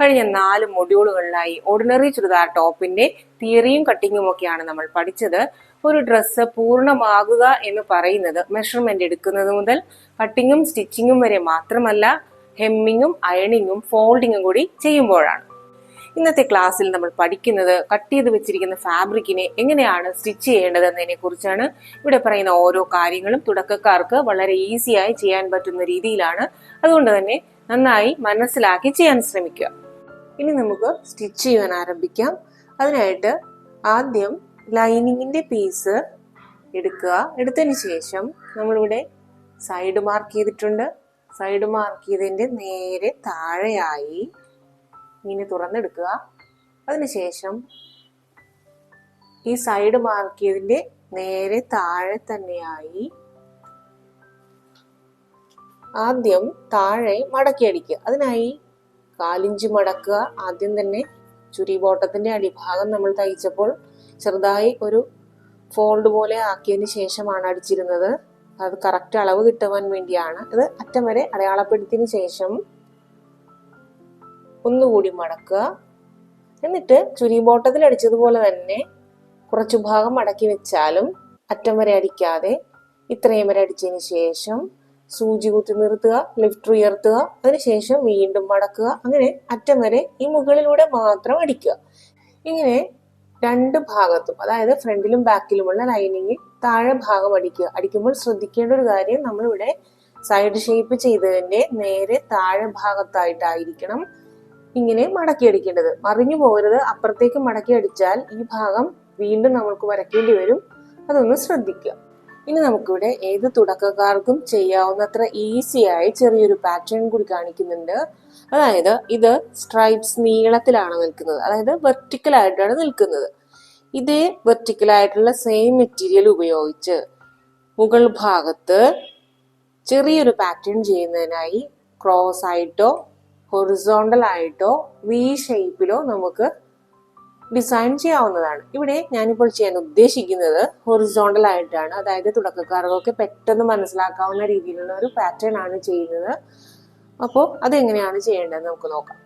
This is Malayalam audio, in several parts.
കഴിഞ്ഞ നാല് മൊഡ്യൂളുകളിലായി ഓർഡിനറി ചുരിദാർ ടോപ്പിന്റെ തിയറിയും കട്ടിങ്ങും ഒക്കെയാണ് നമ്മൾ പഠിച്ചത്. ഒരു ഡ്രസ്സ് പൂർണമാകുക എന്ന് പറയുന്നത് മെഷർമെന്റ് എടുക്കുന്നത് മുതൽ കട്ടിങ്ങും സ്റ്റിച്ചിങ്ങും വരെ മാത്രമല്ല ഹെമ്മിങ്ങും അയണിങ്ങും ഫോൾഡിങ്ങും കൂടി ചെയ്യുമ്പോഴാണ്. ഇന്നത്തെ ക്ലാസ്സിൽ നമ്മൾ പഠിക്കുന്നത് കട്ട് ചെയ്ത് വെച്ചിരിക്കുന്ന ഫാബ്രിക്കിനെ എങ്ങനെയാണ് സ്റ്റിച്ച് ചെയ്യേണ്ടത് എന്നതിനെ കുറിച്ചാണ്. ഇവിടെ പറയുന്ന ഓരോ കാര്യങ്ങളും തുടക്കക്കാർക്ക് വളരെ ഈസിയായി ചെയ്യാൻ പറ്റുന്ന രീതിയിലാണ്. അതുകൊണ്ട് തന്നെ നന്നായി മനസ്സിലാക്കി ചെയ്യാൻ ശ്രമിക്കുക. ഇനി നമുക്ക് സ്റ്റിച്ച് ചെയ്യാൻ ആരംഭിക്കാം. അതിനായിട്ട് ആദ്യം ലൈനിങ്ങിന്റെ പീസ് എടുക്കുക. എടുത്തതിന് ശേഷം നമ്മളിവിടെ സൈഡ് മാർക്ക് ചെയ്തിട്ടുണ്ട്. സൈഡ് മാർക്ക് ചെയ്തതിന്റെ നേരെ താഴെയായി ഇങ്ങനെ തുറന്നെടുക്കുക. അതിനുശേഷം ഈ സൈഡ് മാർക്ക് ചെയ്തതിന്റെ നേരെ താഴെ തന്നെയായി ആദ്യം താഴെ മടക്കി അടിക്കുക. അതിനായി കാലിഞ്ച് മടക്കുക. ആദ്യം തന്നെ ചുരി ബോട്ടത്തിന്റെ അടിഭാഗം നമ്മൾ തയ്ച്ചപ്പോൾ ചെറുതായി ഒരു ഫോൾഡ് പോലെ ആക്കിയതിന് ശേഷമാണ് അടിച്ചിരുന്നത്. അത് കറക്റ്റ് അളവ് കിട്ടുവാൻ വേണ്ടിയാണ്. ഇത് അറ്റം വരെ അടയാളപ്പെടുത്തിയതിന് ശേഷം ഒന്നുകൂടി മടക്കുക. എന്നിട്ട് ചുരി ബോട്ടത്തിൽ അടിച്ചതുപോലെ തന്നെ കുറച്ചു ഭാഗം മടക്കി വെച്ചാലും അറ്റം വരെ അടിക്കാതെ ഇത്രയും വരെ അടിച്ചതിന് ശേഷം സൂചി കുത്തി നിർത്തുക ലിഫ്റ്റ് ഉയർത്തുക അതിനുശേഷം വീണ്ടും മടക്കുക. അങ്ങനെ അറ്റം വരെ ഈ മുകളിലൂടെ മാത്രം അടിക്കുക. ഇങ്ങനെ രണ്ട് ഭാഗത്തും അതായത് ഫ്രണ്ടിലും ബാക്കിലുമുള്ള ലൈനിങ്ങിൽ താഴെ ഭാഗം അടിക്കുക. അടിക്കുമ്പോൾ ശ്രദ്ധിക്കേണ്ട ഒരു കാര്യം നമ്മളിവിടെ സൈഡ് ഷേപ്പ് ചെയ്തതിന്റെ നേരെ താഴെ ഭാഗത്തായിട്ടായിരിക്കണം ഇങ്ങനെ മടക്കി അടിക്കേണ്ടത്. മറിഞ്ഞു പോകരുത്. അപ്പുറത്തേക്ക് മടക്കി അടിച്ചാൽ ഈ ഭാഗം വീണ്ടും നമ്മൾക്ക് വരയ്ക്കേണ്ടി വരും. അതൊന്ന് ശ്രദ്ധിക്കുക. ഇനി നമുക്കിവിടെ ഏത് തുടക്കക്കാർക്കും ചെയ്യാവുന്നത്ര ഈസിയായി ചെറിയൊരു പാറ്റേൺ കൂടി കാണിക്കുന്നുണ്ട്. അതായത് ഇത് സ്ട്രൈപ്സ് നീളത്തിലാണ് നിൽക്കുന്നത്. അതായത് വെർട്ടിക്കൽ ആയിട്ടാണ് നിൽക്കുന്നത്. ഇതേ വെർട്ടിക്കൽ ആയിട്ടുള്ള സെയിം മെറ്റീരിയൽ ഉപയോഗിച്ച് മുകൾ ഭാഗത്ത് ചെറിയൊരു പാറ്റേൺ ചെയ്യുന്നതിനായി ക്രോസ് ആയിട്ടോ ഹൊറിസോണ്ടൽ ആയിട്ടോ വി ഷേപ്പിലോ നമുക്ക് ഡിസൈൻ ചെയ്യാവുന്നതാണ്. ഇവിടെ ഞാനിപ്പോൾ ചെയ്യാൻ ഉദ്ദേശിക്കുന്നത് ഹൊറിസോണ്ടൽ ആയിട്ടാണ്. അതായത് തുടക്കക്കാർക്കൊക്കെ പെട്ടെന്ന് മനസ്സിലാക്കാവുന്ന രീതിയിലുള്ള ഒരു പാറ്റേൺ ആണ് ചെയ്യുന്നത്. അപ്പോൾ അതെങ്ങനെയാണ് ചെയ്യേണ്ടത് നമുക്ക് നോക്കാം.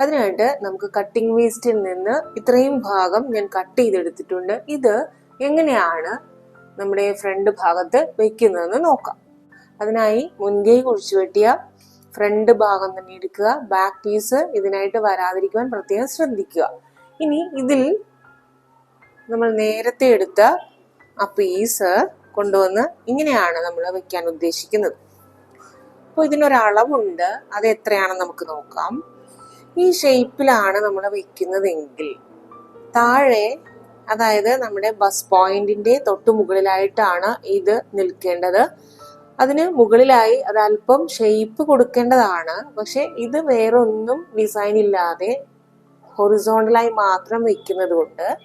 അതിനായിട്ട് നമുക്ക് കട്ടിംഗ് വേസ്റ്റിൽ നിന്ന് ഇത്രയും ഭാഗം ഞാൻ കട്ട് ചെയ്തെടുത്തിട്ടുണ്ട്. ഇത് എങ്ങനെയാണ് നമ്മുടെ ഫ്രണ്ട് ഭാഗത്ത് വെക്കുന്നതെന്ന് നോക്കാം. അതിനായി മുൻകൈ കുഴിച്ചു വെട്ടിയ ഫ്രണ്ട് ഭാഗം തന്നെ എടുക്കുക. ബാക്ക് പീസ് ഇതിനായിട്ട് വരാതിരിക്കുവാൻ പ്രത്യേകം ശ്രദ്ധിക്കുക. ഇനി ഇതിൽ നമ്മൾ നേരത്തെ എടുത്ത ആ പീസ് കൊണ്ടുവന്ന് ഇങ്ങനെയാണ് നമ്മൾ വെക്കാൻ ഉദ്ദേശിക്കുന്നത്. അപ്പോൾ ഇതിനൊരളവുണ്ട് അത് എത്രയാണെന്ന് നമുക്ക് നോക്കാം. ഈ ഷേപ്പിലാണ് നമ്മൾ വെക്കുന്നതെങ്കിൽ താഴെ അതായത് നമ്മുടെ ബസ് പോയിന്റിന്റെ തൊട്ട് മുകളിലായിട്ടാണ് ഇത് നിൽക്കേണ്ടത്. അതിന് മുകളിലായി അത് അല്പം ഷേപ്പ് കൊടുക്കേണ്ടതാണ്. പക്ഷെ ഇത് വേറൊന്നും ഡിസൈൻ ഇല്ലാതെ ഹൊറിസോണ്ടലായി മാത്രം വെക്കുന്നത് കൊണ്ട്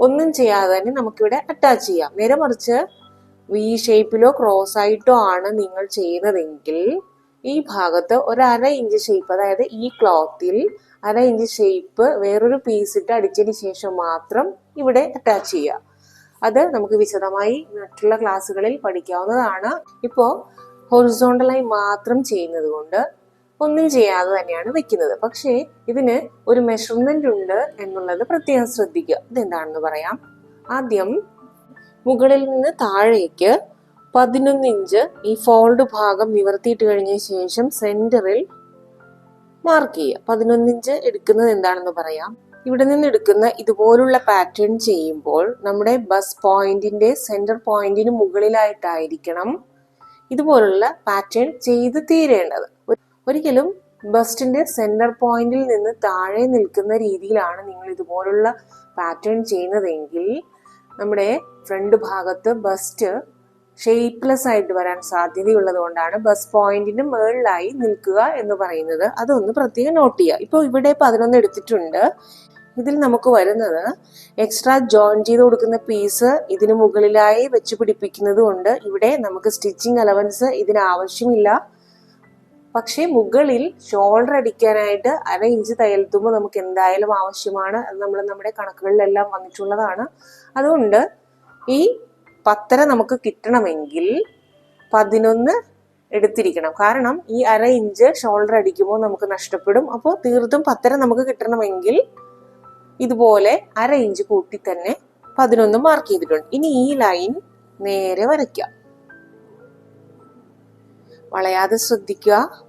ഒന്നും ചെയ്യാതെ തന്നെ നമുക്കിവിടെ അറ്റാച്ച് ചെയ്യാം. നേരെ മറിച്ച് വി ഷേപ്പിലോ ക്രോസ് ആയിട്ടോ ആണ് നിങ്ങൾ ചെയ്യുന്നതെങ്കിൽ ഈ ഭാഗത്ത് ഒരു അര ഇഞ്ച് ഷേപ്പ് അതായത് ഈ ക്ലോത്തിൽ അര ഇഞ്ച് ഷേപ്പ് വേറൊരു പീസ് ഇട്ട് അടിച്ചതിന് ശേഷം മാത്രം ഇവിടെ അറ്റാച്ച് ചെയ്യുക. അത് നമുക്ക് വിശദമായി മറ്റുള്ള ക്ലാസ്സുകളിൽ പഠിക്കാവുന്നതാണ്. ഇപ്പോൾ ഹൊറിസോണ്ടലായി മാത്രം ചെയ്യുന്നത് കൊണ്ട് ഒന്നും ചെയ്യാതെ തന്നെയാണ് വെക്കുന്നത്. പക്ഷേ ഇതിന് ഒരു മെഷർമെന്റ് ഉണ്ട് എന്നുള്ളത് പ്രത്യേകം ശ്രദ്ധിക്കുക. ഇതെന്താണെന്ന് പറയാം. ആദ്യം മുകളിൽ നിന്ന് താഴേക്ക് പതിനൊന്ന് ഇഞ്ച് ഈ ഫോൾഡ് ഭാഗം നിവർത്തിയിട്ട് കഴിഞ്ഞ ശേഷം സെന്ററിൽ മാർക്ക് ചെയ്യുക. പതിനൊന്ന് ഇഞ്ച് എടുക്കുന്നത് എന്താണെന്ന് പറയാം. ഇവിടെ നിന്ന് എടുക്കുന്ന ഇതുപോലുള്ള പാറ്റേൺ ചെയ്യുമ്പോൾ നമ്മുടെ ബസ് പോയിന്റിന്റെ സെന്റർ പോയിന്റിന് മുകളിലായിട്ടായിരിക്കണം ഇതുപോലുള്ള പാറ്റേൺ ചെയ്ത് തീരേണ്ടത്. ഒരിക്കലും ബസ്റ്റിന്റെ സെന്റർ പോയിന്റിൽ നിന്ന് താഴെ നിൽക്കുന്ന രീതിയിലാണ് നിങ്ങൾ ഇതുപോലുള്ള പാറ്റേൺ ചെയ്യുന്നതെങ്കിൽ നമ്മുടെ ഫ്രണ്ട് ഭാഗത്ത് ബസ്റ്റ് ഷേപ്പ്ലെസ് ആയിട്ട് വരാൻ സാധ്യതയുള്ളത് കൊണ്ടാണ് ബസ് പോയിന്റിന് മുകളിലായി നിൽക്കുക എന്ന് പറയുന്നത്. അതൊന്ന് പ്രത്യേകം നോട്ട് ചെയ്യുക. ഇപ്പോൾ ഇവിടെ പതിനൊന്ന് എടുത്തിട്ടുണ്ട്. ഇതിൽ നമുക്ക് വരുന്നത് എക്സ്ട്രാ ജോയിൻ ചെയ്ത് കൊടുക്കുന്ന പീസ് ഇതിന് മുകളിലായി വെച്ച് പിടിപ്പിക്കുന്നത് കൊണ്ട് ഇവിടെ നമുക്ക് സ്റ്റിച്ചിങ് അലവൻസ് ഇതിന് ആവശ്യമില്ല. പക്ഷേ മുകളിൽ ഷോൾഡർ അടിക്കാനായിട്ട് അര ഇഞ്ച് തയ്യൽത്തുമ്പോൾ നമുക്ക് എന്തായാലും ആവശ്യമാണ്. അത് നമ്മൾ നമ്മുടെ കണക്കുകളിലെല്ലാം വന്നിട്ടുള്ളതാണ്. അതുകൊണ്ട് ഈ പത്തര നമുക്ക് കിട്ടണമെങ്കിൽ പതിനൊന്ന് എടുത്തിരിക്കണം. കാരണം ഈ അര ഇഞ്ച് ഷോൾഡർ അടിക്കുമ്പോൾ നമുക്ക് നഷ്ടപ്പെടും. അപ്പോൾ തീർത്തും പത്തര നമുക്ക് കിട്ടണമെങ്കിൽ ഇതുപോലെ അര ഇഞ്ച് കൂട്ടി തന്നെ പതിനൊന്ന് മാർക്ക് ചെയ്തിട്ടുണ്ട്. ഇനി ഈ ലൈൻ നേരെ വരയ്ക്കാം. വളയാതെ ശ്രദ്ധിക്കുക.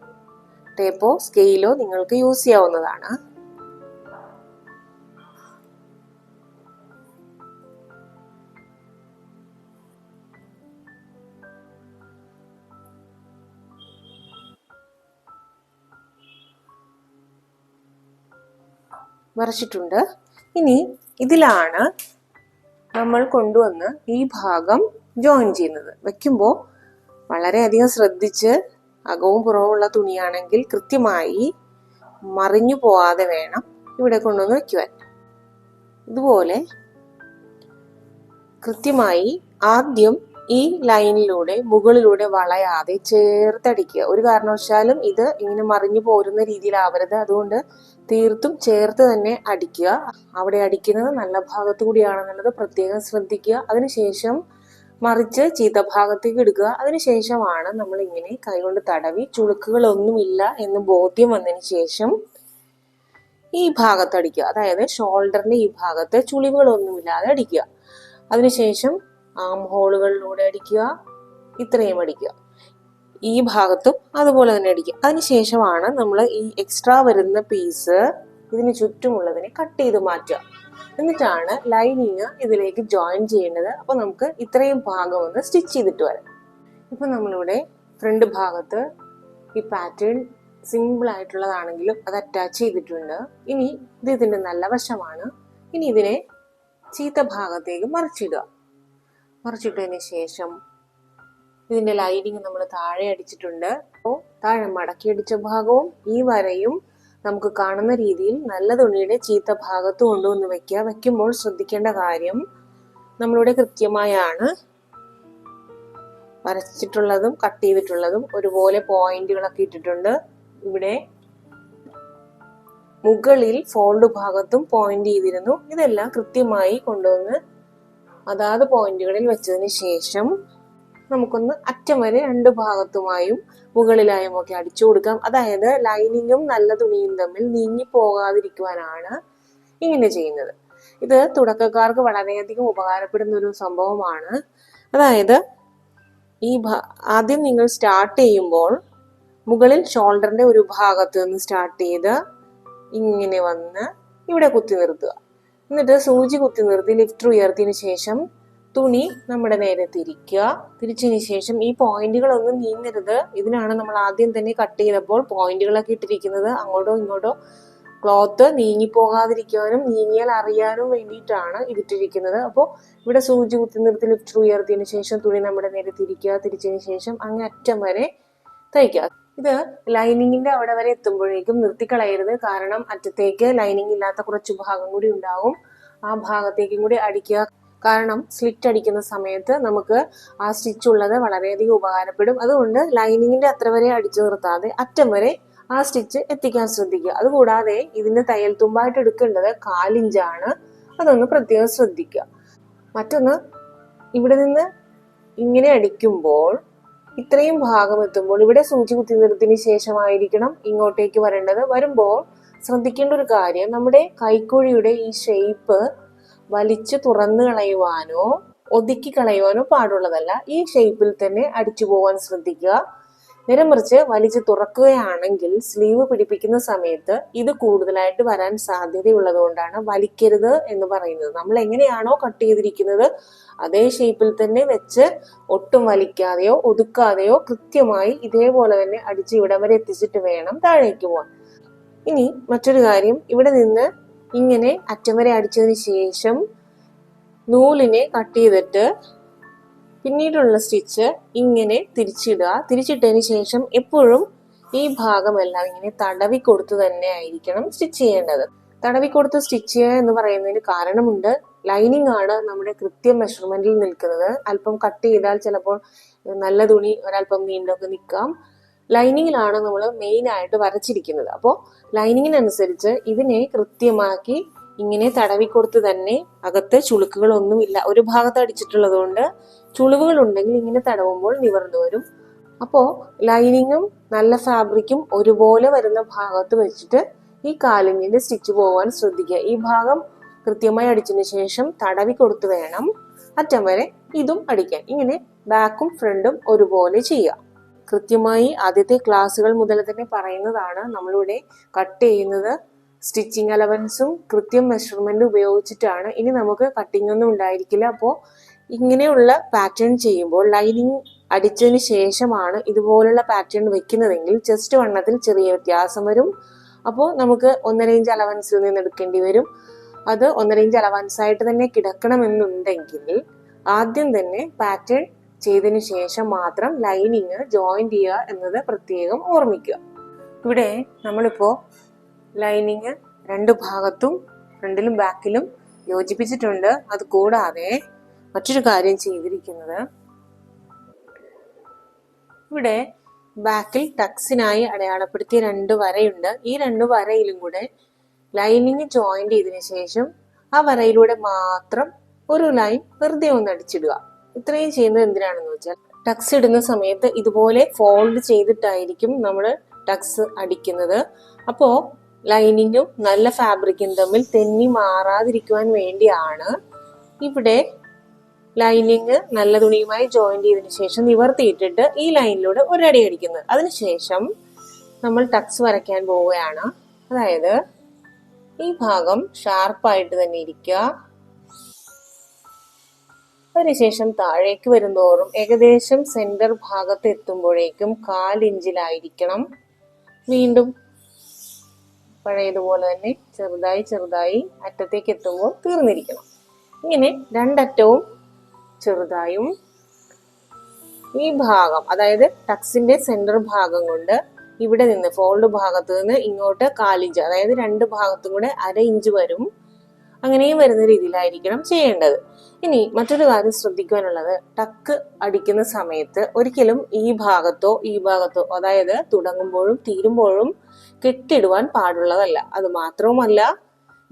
ടേപ്പോ സ്കെയിലോ നിങ്ങൾക്ക് യൂസ് ചെയ്യാവുന്നതാണ്. വരച്ചിട്ടുണ്ട് ഇനി ഇതിലാണ് നമ്മൾ കൊണ്ടുവന്ന് ഈ ഭാഗം ജോയിൻ ചെയ്യുന്നത്. വെക്കുമ്പോൾ വളരെയധികം ശ്രദ്ധിച്ച് അകവും പുറവുമുള്ള തുണിയാണെങ്കിൽ കൃത്യമായി മറിഞ്ഞു പോവാതെ വേണം ഇവിടെ കൊണ്ടുവന്ന് വെക്കുവാൻ. ഇതുപോലെ കൃത്യമായി ആദ്യം ഈ ലൈനിലൂടെ മുകളിലൂടെ വളയാതെ ചേർത്തടിക്കുക. ഒരു കാരണവശാലും ഇത് ഇങ്ങനെ മറിഞ്ഞു പോരുന്ന രീതിയിലാവരുത്. അതുകൊണ്ട് തീർത്തും ചേർത്ത് തന്നെ അടിക്കുക. അവിടെ അടിക്കുന്നത് നല്ല ഭാഗത്തു കൂടിയാണെന്നുള്ളത് പ്രത്യേകം ശ്രദ്ധിക്കുക. അതിനുശേഷം മറിച്ച് ചീത്ത ഭാഗത്തേക്ക് എടുക്കുക. അതിനുശേഷമാണ് നമ്മൾ ഇങ്ങനെ കൈകൊണ്ട് തടവി ചുളുക്കുകളൊന്നുമില്ല എന്ന് ബോധ്യം വന്നതിന് ശേഷം ഈ ഭാഗത്ത് അടിക്കുക. അതായത് ഷോൾഡറിന്റെ ഈ ഭാഗത്ത് ചുളിവുകളൊന്നുമില്ലാതെ അടിക്കുക. അതിനുശേഷം ആം ഹോളുകളിലൂടെ അടിക്കുക. ഇത്രയും അടിക്കുക. ഈ ഭാഗത്തും അതുപോലെ തന്നെ അടിക്കുക. അതിനുശേഷമാണ് നമ്മൾ ഈ എക്സ്ട്രാ വരുന്ന പീസ് ഇതിന് ചുറ്റുമുള്ളതിനെ കട്ട് ചെയ്ത് മാറ്റുക. എന്നിട്ടാണ് ലൈനിങ് ഇതിലേക്ക് ജോയിൻ ചെയ്യേണ്ടത്. അപ്പോൾ നമുക്ക് ഇത്രയും ഭാഗം ഒന്ന് സ്റ്റിച്ച് ചെയ്തിട്ട് വരാം. ഇപ്പൊ നമ്മളിവിടെ ഫ്രണ്ട് ഭാഗത്ത് ഈ പാറ്റേൺ സിമ്പിൾ ആയിട്ടുള്ളതാണെങ്കിലും അത് അറ്റാച്ച് ചെയ്തിട്ടുണ്ട്. ഇനി ഇത് ഇതിന്റെ നല്ല വശമാണ്. ഇനി ഇതിനെ ചീത്ത ഭാഗത്തേക്ക് മറിച്ചിടുക. മറിച്ചിട്ടതിന് ശേഷം ഇതിന്റെ ലൈനിങ് നമ്മൾ താഴെ അടിച്ചിട്ടുണ്ട്. അപ്പോൾ താഴെ മടക്കി അടിച്ച ഭാഗവും ഈ വരയും നമുക്ക് കാണുന്ന രീതിയിൽ നല്ല തുണിയുടെ ചീത്ത ഭാഗത്ത് കൊണ്ടുവന്ന് വെക്കുക. വെക്കുമ്പോൾ ശ്രദ്ധിക്കേണ്ട കാര്യം നമ്മളിവിടെ കൃത്യമായാണ് വരച്ചിട്ടുള്ളതും കട്ട് ചെയ്തിട്ടുള്ളതും ഒരുപോലെ പോയിന്റുകളൊക്കെ ഇട്ടിട്ടുണ്ട്. ഇവിടെ മുകളിൽ ഫോൾഡ് ഭാഗത്തും പോയിന്റ് ചെയ്തിരുന്നു. ഇതെല്ലാം കൃത്യമായി കൊണ്ടുവന്ന് അതാത് പോയിന്റുകളിൽ വെച്ചതിന് ശേഷം നമുക്കൊന്ന് അറ്റം വരെ രണ്ട് ഭാഗത്തുമായും മുകളിലായും ഒക്കെ അടിച്ചു കൊടുക്കാം. അതായത് ലൈനിങ്ങും നല്ല തുണിയും തമ്മിൽ നീങ്ങി പോകാതിരിക്കുവാനാണ് ഇങ്ങനെ ചെയ്യുന്നത്. ഇത് തുടക്കക്കാർക്ക് വളരെയധികം ഉപകാരപ്പെടുന്ന ഒരു സംഭവമാണ്. അതായത് ഈ ആദ്യം നിങ്ങൾ സ്റ്റാർട്ട് ചെയ്യുമ്പോൾ മുകളിൽ ഷോൾഡറിന്റെ ഒരു ഭാഗത്ത് നിന്ന് സ്റ്റാർട്ട് ചെയ്ത് ഇങ്ങനെ വന്ന് ഇവിടെ കുത്തി നിർത്തുക. എന്നിട്ട് സൂചി കുത്തി നിർത്തി ലിഫ്റ്റർ ഉയർത്തിയതിനു ശേഷം തുണി നമ്മുടെ നേരെ തിരിക്കുക. തിരിച്ചതിന് ശേഷം ഈ പോയിന്റുകളൊന്നും നീങ്ങരുത്. ഇതിനാണ് നമ്മൾ ആദ്യം തന്നെ കട്ട് ചെയ്തപ്പോൾ പോയിന്റുകളൊക്കെ ഇട്ടിരിക്കുന്നത്. അങ്ങോട്ടോ ഇങ്ങോട്ടോ ക്ലോത്ത് നീങ്ങിപ്പോകാതിരിക്കാനും നീങ്ങിയാൽ അറിയാനും വേണ്ടിയിട്ടാണ് ഇതിട്ടിരിക്കുന്നത്. അപ്പോൾ ഇവിടെ സൂചി കുത്തി നിർത്തി ലിഫ്റ്റർ ഉയർത്തിയതിനു ശേഷം തുണി നമ്മുടെ നേരെ തിരിക്കുക. തിരിച്ചതിന് ശേഷം അങ്ങ് അറ്റം വരെ തയ്ക്കുക. ഇത് ലൈനിങ്ങിന്റെ അവിടെ വരെ എത്തുമ്പോഴേക്കും നിർത്തിക്കളയരുത്. കാരണം അറ്റത്തേക്ക് ലൈനിങ് ഇല്ലാത്ത കുറച്ച് ഭാഗം കൂടി ഉണ്ടാവും. ആ ഭാഗത്തേക്കും കൂടി അടിക്കുക. കാരണം സ്ലിറ്റ് അടിക്കുന്ന സമയത്ത് നമുക്ക് ആ സ്റ്റിച്ച് ഉള്ളത് വളരെയധികം ഉപകാരപ്പെടും. അതുകൊണ്ട് ലൈനിങ്ങിന്റെ അത്ര വരെ അടിച്ചു നിർത്താതെ അറ്റം വരെ ആ സ്റ്റിച്ച് എത്തിക്കാൻ ശ്രദ്ധിക്കുക. അതുകൂടാതെ ഇതിന് തയ്യൽ തുമ്പായിട്ട് എടുക്കേണ്ടത് കാലിഞ്ചാണ്. അതൊന്ന് പ്രത്യേകം ശ്രദ്ധിക്കുക. മറ്റൊന്ന് ഇവിടെ നിന്ന് ഇങ്ങനെ അടിക്കുമ്പോൾ ഇത്രയും ഭാഗം എത്തുമ്പോൾ ഇവിടെ സൂചി കുത്തി നിർത്തിന് ശേഷമായിരിക്കണം ഇങ്ങോട്ടേക്ക് വരേണ്ടത്. വരുമ്പോൾ ശ്രദ്ധിക്കേണ്ട ഒരു കാര്യം നമ്മുടെ കൈക്കുഴിയുടെ ഈ ഷേപ്പ് വലിച്ചു തുറന്നു കളയുവാനോ ഒതുക്കി കളയുവാനോ പാടുള്ളതല്ല. ഈ ഷേപ്പിൽ തന്നെ അടിച്ചു പോകാൻ ശ്രദ്ധിക്കുക. നേരെ മറിച്ച് വലിച്ചു തുറക്കുകയാണെങ്കിൽ സ്ലീവ് പിടിപ്പിക്കുന്ന സമയത്ത് ഇത് കൂടുതലായിട്ട് വരാൻ സാധ്യതയുള്ളത് കൊണ്ടാണ് വലിക്കരുത് എന്ന് പറയുന്നത്. നമ്മൾ എങ്ങനെയാണോ കട്ട് ചെയ്തിരിക്കുന്നത് അതേ ഷേപ്പിൽ തന്നെ വെച്ച് ഒട്ടും വലിക്കാതെയോ ഒതുക്കാതെയോ കൃത്യമായി ഇതേപോലെ തന്നെ അടിച്ച് ഇവിടം വരെ എത്തിച്ചിട്ട് വേണം താഴേക്ക് പോകാൻ ഇനി മറ്റൊരു കാര്യം ഇവിടെ നിന്ന് ഇങ്ങനെ അറ്റം വരെ അടിച്ചതിന് ശേഷം നൂലിനെ കട്ട് ചെയ്തിട്ട് പിന്നീടുള്ള സ്റ്റിച്ച് ഇങ്ങനെ തിരിച്ചിടുക. തിരിച്ചിട്ടതിന് ശേഷം എപ്പോഴും ഈ ഭാഗമെല്ലാം ഇങ്ങനെ തടവി കൊടുത്തു തന്നെ ആയിരിക്കണം സ്റ്റിച്ച് ചെയ്യേണ്ടത്. തടവി കൊടുത്ത് സ്റ്റിച്ച് ചെയ്യുക എന്ന് പറയുന്നതിന് കാരണമുണ്ട്. ലൈനിങ് ആണ് നമ്മുടെ കൃത്യം മെഷർമെന്റിൽ നിൽക്കുന്നത്. അല്പം കട്ട് ചെയ്താൽ ചിലപ്പോൾ നല്ല തുണി ഒരല്പം നീണ്ടൊക്കെ നിൽക്കാം. ലൈനിങ്ങിലാണ് നമ്മൾ മെയിൻ ആയിട്ട് വരച്ചിരിക്കുന്നത്. അപ്പോൾ ലൈനിങ്ങിനനുസരിച്ച് ഇതിനെ കൃത്യമാക്കി ഇങ്ങനെ തടവി കൊടുത്ത് തന്നെ അകത്ത് ചുളുക്കുകളൊന്നുമില്ല. ഒരു ഭാഗത്ത് അടിച്ചിട്ടുള്ളത് കൊണ്ട് ചുളിവുകൾ ഉണ്ടെങ്കിൽ ഇങ്ങനെ തടവുമ്പോൾ നിവർന്നു വരും. അപ്പോൾ ലൈനിങ്ങും നല്ല ഫാബ്രിക്കും ഒരുപോലെ വരുന്ന ഭാഗത്ത് വെച്ചിട്ട് ഈ കാലിങ്ങിന്റെ സ്റ്റിച്ച് പോകാൻ ശ്രദ്ധിക്കുക. ഈ ഭാഗം കൃത്യമായി അടിച്ചതിന് ശേഷം തടവി കൊടുത്ത് വേണം അറ്റം വരെ ഇതും അടിക്കാൻ. ഇങ്ങനെ ബാക്കും ഫ്രണ്ടും ഒരുപോലെ ചെയ്യുക. കൃത്യമായി ആദ്യത്തെ ക്ലാസ്സുകൾ മുതൽ തന്നെ പറയുന്നതാണ്. നമ്മളിവിടെ കട്ട് ചെയ്യുന്നത് സ്റ്റിച്ചിങ് അലവൻസും കൃത്യം മെഷർമെന്റ് ഉപയോഗിച്ചിട്ടാണ്. ഇനി നമുക്ക് കട്ടിംഗ് ഒന്നും ഉണ്ടായിരിക്കില്ല. അപ്പോൾ ഇങ്ങനെയുള്ള പാറ്റേൺ ചെയ്യുമ്പോൾ ലൈനിങ് അടിച്ചതിന് ശേഷമാണ് ഇതുപോലുള്ള പാറ്റേൺ വെക്കുന്നതെങ്കിൽ ചെസ്റ്റ് വണ്ണത്തിൽ ചെറിയ വ്യത്യാസം വരും. അപ്പോൾ നമുക്ക് ഒന്നര ഇഞ്ച് അലവൻസിൽ നിന്ന് എടുക്കേണ്ടി വരും. അത് ഒന്നര ഇഞ്ച് അലവൻസ് ആയിട്ട് തന്നെ കിടക്കണമെന്നുണ്ടെങ്കിൽ ആദ്യം തന്നെ പാറ്റേൺ ചെയ്തതിന് ശേഷം മാത്രം ലൈനിങ് ജോയിന്റ് ചെയ്യുക എന്നത് പ്രത്യേകം ഓർമ്മിക്കുക. ഇവിടെ നമ്മളിപ്പോൾ ലൈനിങ് രണ്ട് ഭാഗത്തും ഫ്രണ്ടിലും ബാക്കിലും യോജിപ്പിച്ചിട്ടുണ്ട്. അത് കൂടാതെ മറ്റൊരു കാര്യം ചെയ്തിരിക്കുന്നത് ഇവിടെ ബാക്കിൽ ടക്സിനായി അടയാളപ്പെടുത്തിയ രണ്ട് വരയുണ്ട്. ഈ രണ്ട് വരയിലും കൂടെ ലൈനിങ് ജോയിന്റ് ചെയ്തതിന് ശേഷം ആ വരയിലൂടെ മാത്രം ഒരു ലൈൻ വെറുതെ ഒന്ന് അടിച്ചിടുക. ഇത്രയും ചെയ്യുന്നത് എന്തിനാണെന്ന് വെച്ചാൽ ടക്സ് ഇടുന്ന സമയത്ത് ഇതുപോലെ ഫോൾഡ് ചെയ്തിട്ടായിരിക്കും നമ്മൾ ടക്സ് അടിക്കുന്നത്. അപ്പോൾ ലൈനിങ്ങും നല്ല ഫാബ്രിക്കും തമ്മിൽ തെന്നി മാറാതിരിക്കുവാൻ വേണ്ടിയാണ് ഇവിടെ ലൈനിങ് നല്ല തുണിയുമായി ജോയിൻ ചെയ്തതിന് ശേഷം നിവർത്തിയിട്ടിട്ട് ഈ ലൈനിലൂടെ ഒരടി അടിക്കുന്നത്. അതിനുശേഷം നമ്മൾ ടക്സ് വരയ്ക്കാൻ പോവുകയാണ്. അതായത് ഈ ഭാഗം ഷാർപ്പായിട്ട് തന്നെ ഇരിക്കുക. അതിനുശേഷം താഴേക്ക് വരുന്തോറും ഏകദേശം സെന്റർ ഭാഗത്ത് എത്തുമ്പോഴേക്കും കാലിഞ്ചിലായിരിക്കണം. വീണ്ടും പഴയതുപോലെ തന്നെ ചെറുതായി ചെറുതായി അറ്റത്തേക്ക് എത്തുമ്പോൾ തീർന്നിരിക്കണം. ഇങ്ങനെ രണ്ടറ്റവും ചെറുതായും ഈ ഭാഗം അതായത് ടക്സിന്റെ സെന്റർ ഭാഗം കൊണ്ട് ഇവിടെ നിന്ന് ഫോൾഡ് ഭാഗത്ത് നിന്ന് ഇങ്ങോട്ട് കാലിഞ്ച് അതായത് രണ്ട് ഭാഗത്തും കൂടെ അര ഇഞ്ച് വരും. അങ്ങനെയും വരുന്ന രീതിയിലായിരിക്കണം ചെയ്യേണ്ടത്. ഇനി മറ്റൊരു കാര്യം ശ്രദ്ധിക്കാനുള്ളത് ടക്ക് അടിക്കുന്ന സമയത്ത് ഒരിക്കലും ഈ ഭാഗത്തോ ഈ ഭാഗത്തോ അതായത് തുടങ്ങുമ്പോഴും തീരുമ്പോഴും കെട്ടിടുവാൻ പാടുള്ളതല്ല. അത് മാത്രവുമല്ല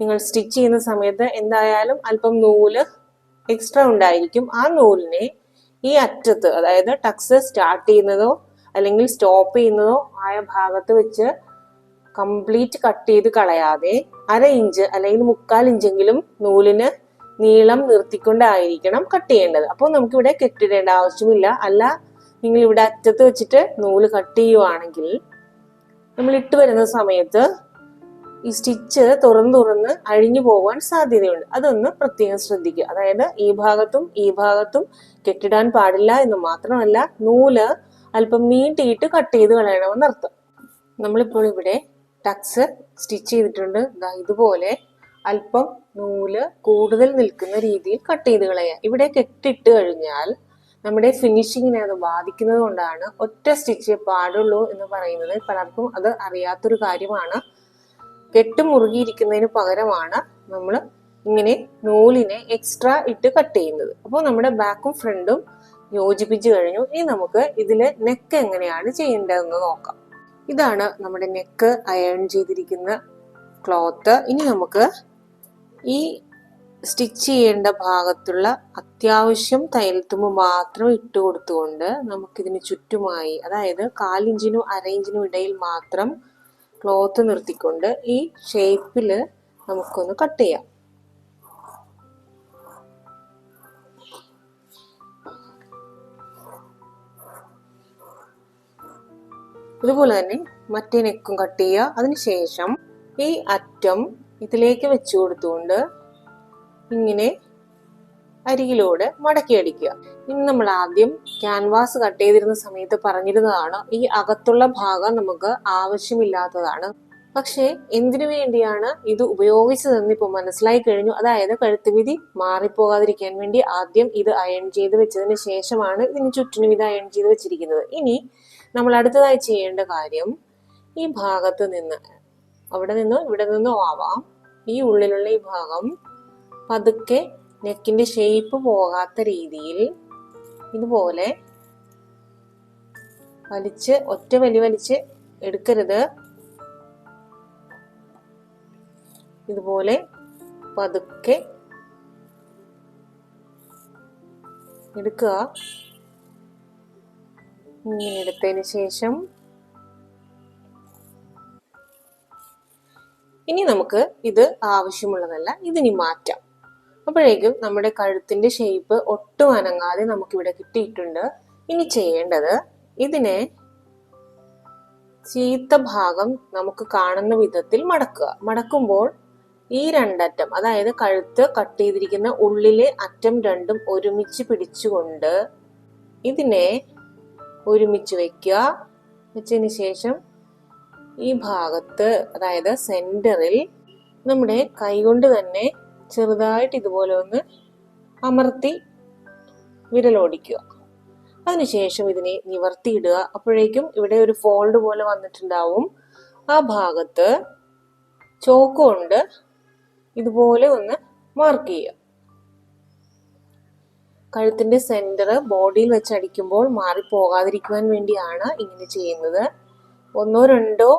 നിങ്ങൾ സ്റ്റിച്ച് ചെയ്യുന്ന സമയത്ത് എന്തായാലും അല്പം നൂൽ എക്സ്ട്രാ ഉണ്ടായിരിക്കും. ആ നൂലിനെ ഈ അറ്റത്ത് അതായത് ടക്സ് സ്റ്റാർട്ട് ചെയ്യുന്നതോ അല്ലെങ്കിൽ സ്റ്റോപ്പ് ചെയ്യുന്നതോ ആയ ഭാഗത്ത് വെച്ച് കംപ്ലീറ്റ് കട്ട് ചെയ്ത് കളയാതെ അര ഇഞ്ച് അല്ലെങ്കിൽ മുക്കാൽ ഇഞ്ചെങ്കിലും നൂലിന് നീളം നിർത്തിക്കൊണ്ടായിരിക്കണം കട്ട് ചെയ്യേണ്ടത്. അപ്പോൾ നമുക്കിവിടെ കെട്ടിടേണ്ട ആവശ്യമില്ല. അല്ല നിങ്ങൾ ഇവിടെ അറ്റത്ത് വെച്ചിട്ട് നൂൽ കട്ട് ചെയ്യുവാണെങ്കിൽ നമ്മൾ ഇട്ട് വരുന്ന സമയത്ത് ഈ സ്റ്റിച്ച് തുറന്ന് തുറന്ന് അഴിഞ്ഞു പോകാൻ സാധ്യതയുണ്ട്. അതൊന്ന് പ്രത്യേകം ശ്രദ്ധിക്കുക. അതായത് ഈ ഭാഗത്തും ഈ ഭാഗത്തും കെട്ടിടാൻ പാടില്ല എന്ന് മാത്രമല്ല നൂൽ അല്പം നീട്ടിയിട്ട് കട്ട് ചെയ്ത് കളയണമെന്ന് അർത്ഥം നമ്മളിപ്പോൾ ഇവിടെ ടക്സ് സ്റ്റിച്ച് ചെയ്തിട്ടുണ്ട്. ഇതുപോലെ അല്പം നൂൽ കൂടുതൽ നിൽക്കുന്ന രീതിയിൽ കട്ട് ചെയ്ത് കളയുക ഇവിടെ കെട്ടിട്ട് കഴിഞ്ഞാൽ നമ്മുടെ ഫിനിഷിങ്ങിനെ അത് ബാധിക്കുന്നത് കൊണ്ടാണ് ഒറ്റ സ്റ്റിച്ച് പാടുള്ളൂ എന്ന് പറയുന്നത്. പലർക്കും അത് അറിയാത്തൊരു കാര്യമാണ്. കെട്ട് മുറുകിയിരിക്കുന്നതിന് പകരമാണ് നമ്മൾ ഇങ്ങനെ നൂലിനെ എക്സ്ട്രാ ഇട്ട് കട്ട് ചെയ്യുന്നത്. അപ്പോൾ നമ്മുടെ ബാക്കും ഫ്രണ്ടും യോജിപ്പിച്ചു കഴിഞ്ഞു. ഇനി നമുക്ക് ഇതിൽ നെക്ക് എങ്ങനെയാണ് ചെയ്യേണ്ടതെന്ന് നോക്കാം. ഇതാണ് നമ്മുടെ നെക്ക് അയൺ ചെയ്തിരിക്കുന്ന ക്ലോത്ത് ഇനി നമുക്ക് ഈ സ്റ്റിച്ച് ചെയ്യേണ്ട ഭാഗത്തുള്ള അത്യാവശ്യം തയ്യൽത്തുമ്പ് മാത്രം ഇട്ട് കൊടുത്തുകൊണ്ട് നമുക്കിതിന് ചുറ്റുമായി അതായത് കാലിഞ്ചിനും അര ഇഞ്ചിനും ഇടയിൽ മാത്രം ക്ലോത്ത് നിർത്തിക്കൊണ്ട് ഈ ഷേപ്പിൽ നമുക്കൊന്ന് കട്ട് ചെയ്യാം. ഇതുപോലെ തന്നെ മറ്റേ നെക്കും കട്ട് ചെയ്യുക. അതിനുശേഷം ഈ അറ്റം ഇതിലേക്ക് വെച്ചു കൊടുത്തുകൊണ്ട് ഇങ്ങനെ അരികിലൂടെ മടക്കി അടിക്കുക. ഇനി നമ്മൾ ആദ്യം ക്യാൻവാസ് കട്ട് ചെയ്തിരുന്ന സമയത്ത് പറഞ്ഞിരുന്നതാണ് ഈ അകത്തുള്ള ഭാഗം നമുക്ക് ആവശ്യമില്ലാത്തതാണ്. പക്ഷേ എന്തിനു വേണ്ടിയാണ് ഇത് ഉപയോഗിച്ചതെന്ന് ഇപ്പോൾ മനസ്സിലായി കഴിഞ്ഞു. അതായത് കഴുത്ത് വിധി മാറിപ്പോകാതിരിക്കാൻ വേണ്ടി ആദ്യം ഇത് അയൺ ചെയ്ത് വെച്ചതിന് ശേഷമാണ് ഇതിന് ചുറ്റിനും ഇത് അയൺ ചെയ്ത് വെച്ചിരിക്കുന്നത്. ഇനി നമ്മൾ അടുത്തതായി ചെയ്യേണ്ട കാര്യം ഈ ഭാഗത്ത് നിന്ന് അവിടെ നിന്നോ ഇവിടെ നിന്നോ ആവാം. ഈ ഉള്ളിലുള്ള ഈ ഭാഗം പതുക്കെ നെക്കിന്റെ ഷേപ്പ് പോകാത്ത രീതിയിൽ ഇതുപോലെ വലിച്ച് ഒറ്റ വലി വലിച്ച് എടുക്കരുത്. ഇതുപോലെ പതുക്കെ ഇങ്ങനെ എടുത്തതിന് ശേഷം ഇനി നമുക്ക് ഇത് ആവശ്യമുള്ളതല്ല ഇതിനി മാറ്റാം. അപ്പോഴേക്കും നമ്മുടെ കഴുത്തിന്റെ ഷേപ്പ് ഒട്ടും അനങ്ങാതെ നമുക്കിവിടെ കിട്ടിയിട്ടുണ്ട്. ഇനി ചെയ്യേണ്ടത് ഇതിനെ ചീത്ത ഭാഗം നമുക്ക് കാണുന്ന വിധത്തിൽ മടക്കുക. മടക്കുമ്പോൾ ഈ രണ്ടറ്റം അതായത് കഴുത്ത് കട്ട് ചെയ്തിരിക്കുന്ന ഉള്ളിലെ അറ്റം രണ്ടും ഒരുമിച്ച് പിടിച്ചുകൊണ്ട് ഇതിനെ ഒരുമിച്ച് വെക്കുക. വെച്ചതിന് ശേഷം ഈ ഭാഗത്ത് അതായത് സെന്ററിൽ നമ്മുടെ കൈകൊണ്ട് തന്നെ ചെറുതായിട്ട് ഇതുപോലെ ഒന്ന് അമർത്തി വിരലോടിക്കുക. അതിനുശേഷം ഇതിനെ നിവർത്തിയിടുക. അപ്പോഴേക്കും ഇവിടെ ഒരു ഫോൾഡ് പോലെ വന്നിട്ടുണ്ടാവും. ആ ഭാഗത്ത് ചോക്ക് കൊണ്ട് ഇതുപോലെ ഒന്ന് മാർക്ക് ചെയ്യുക. കഴുത്തിന്റെ സെന്റർ ബോഡിയിൽ വെച്ച് അടിക്കുമ്പോൾ മാറിപ്പോകാതിരിക്കുവാൻ വേണ്ടിയാണ് ഇങ്ങനെ ചെയ്യുന്നത്. ഒന്നോ രണ്ടോ